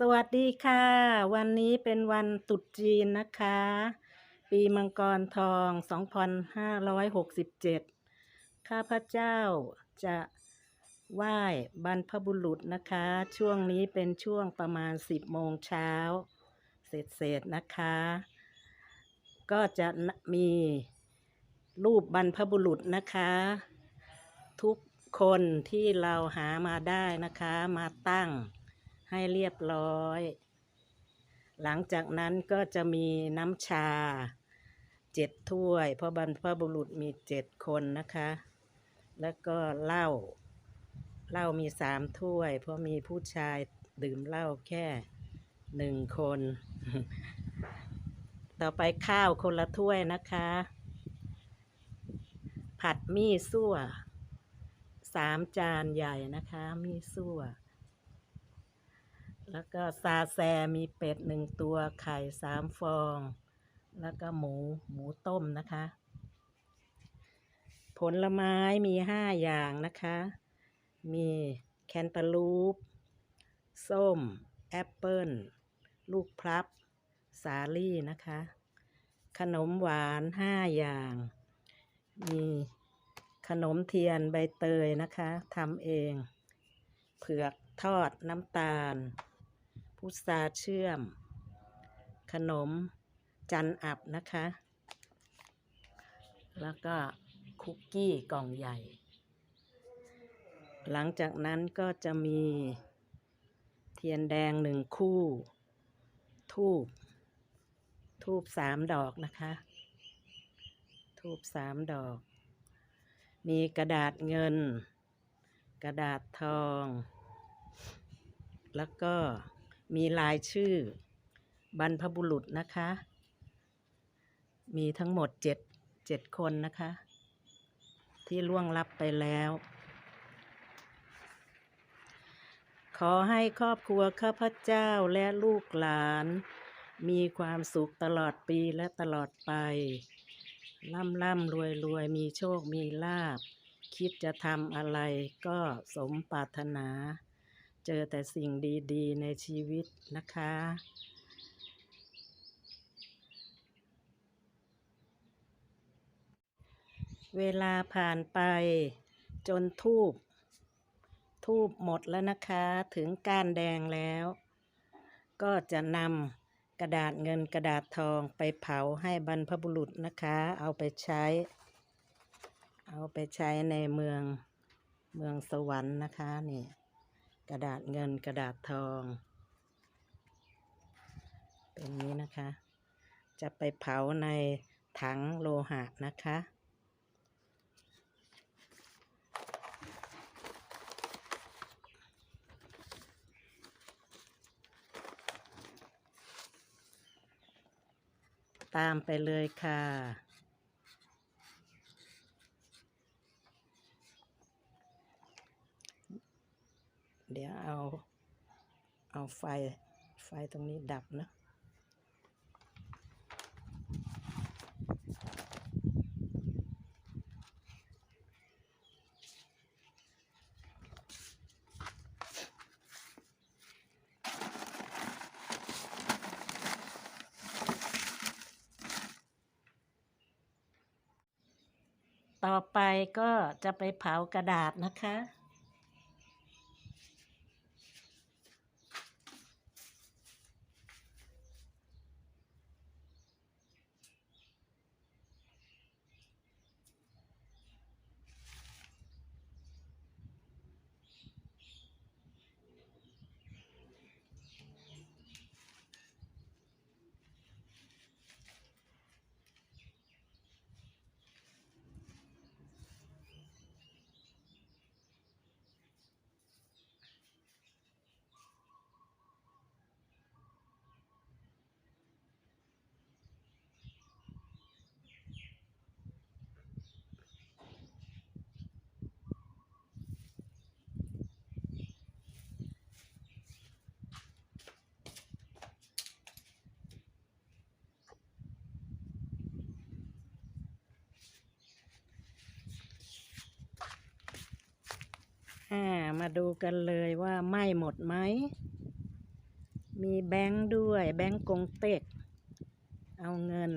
สวัสดีค่ะ วันนี้เป็นวันตรุษจีนนะคะ ปีมังกรทอง 2567 ข้าพเจ้าจะไหว้บรรพบุรุษนะคะ ช่วงนี้เป็นช่วงประมาณ 10 โมงเช้า เสร็จๆนะคะ ก็จะมีรูปบรรพบุรุษนะคะ ทุกคนที่เราหามาได้นะคะมาตั้ง ให้เรียบร้อย หลังจากนั้นก็จะมีน้ำชาเจ็ดถ้วย เพราะบรรพบุรุษมีเจ็ดคนนะคะ แล้วก็เหล้าเหล้ามีสามถ้วย เพราะมีผู้ชายดื่มเหล้าแค่หนึ่งคน ต่อไปข้าวคนละถ้วยนะคะ ผัดมี่ซั่วสามจานใหญ่นะคะ มี่ซั่ว แล้วก็ซาแซมีเป็ดหนึ่งตัวไข่สามฟอง แล้วก็หมูหมูต้มนะคะ ผลไม้มีห้าอย่างนะคะ มีแคนตาลูป ส้ม แอปเปิลลูกพลับ สาลี่นะคะ ขนมหวานห้าอย่าง มีขนมเทียนใบเตยนะคะทำเอง เผือกทอดน้ำตาล พุทราเชื่อม ขนมจันอับนะคะ แล้วก็คุกกี้กล่องใหญ่ หลังจากนั้นก็จะมีเทียนแดงหนึ่งคู่ ทูบ ทูบสามดอกนะคะ ทูบสามดอก มีกระดาษเงิน กระดาษทอง แล้วก็ มีลายชื่อบรรพบุรุษนะคะ มีทั้งหมดเจ็ดเจ็ดคนนะคะ ที่ล่วงลับไปแล้ว ขอให้ครอบครัวข้าพเจ้าและลูกหลาน มีความสุขตลอดปีและตลอดไปร่ำร่ำรวยรวยมีโชคมีลาบ คิดจะทำอะไรก็สมปรารถนา เจอแต่สิ่งดีๆ ในชีวิตนะคะ เวลาผ่านไปจนทูบทูบหมดแล้วนะคะถึงก้านแดงแล้ว ก็จะนำกระดาษเงินกระดาษทองไปเผาให้บรรพบุรุษนะคะ เอาไปใช้ เอาไปใช้ในเมืองเมืองสวรรค์นะคะนี่ กระดาษเงินกระดาษทองเป็นนี้นะคะ จะไปเผาในถังโลหะนะคะ ตามไปเลยค่ะ เดี๋ยวเอา เอาไฟ ไฟตรงนี้ดับนะต่อไปก็จะไปเผากระดาษนะคะ อ่ามาดูกันเลยว่าไหม้หมดไหม มีแบงค์ด้วยแบงค์กงเต็ก เอาเงิน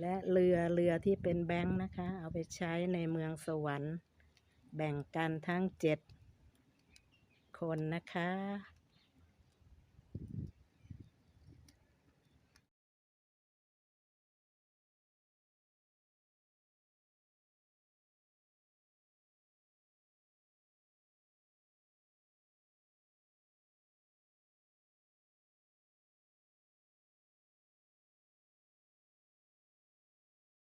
และเรือเรือที่เป็นแบงค์นะคะ เอาไปใช้ในเมืองสวรรค์ แบ่งกันทั้งเจ็ดคนนะคะ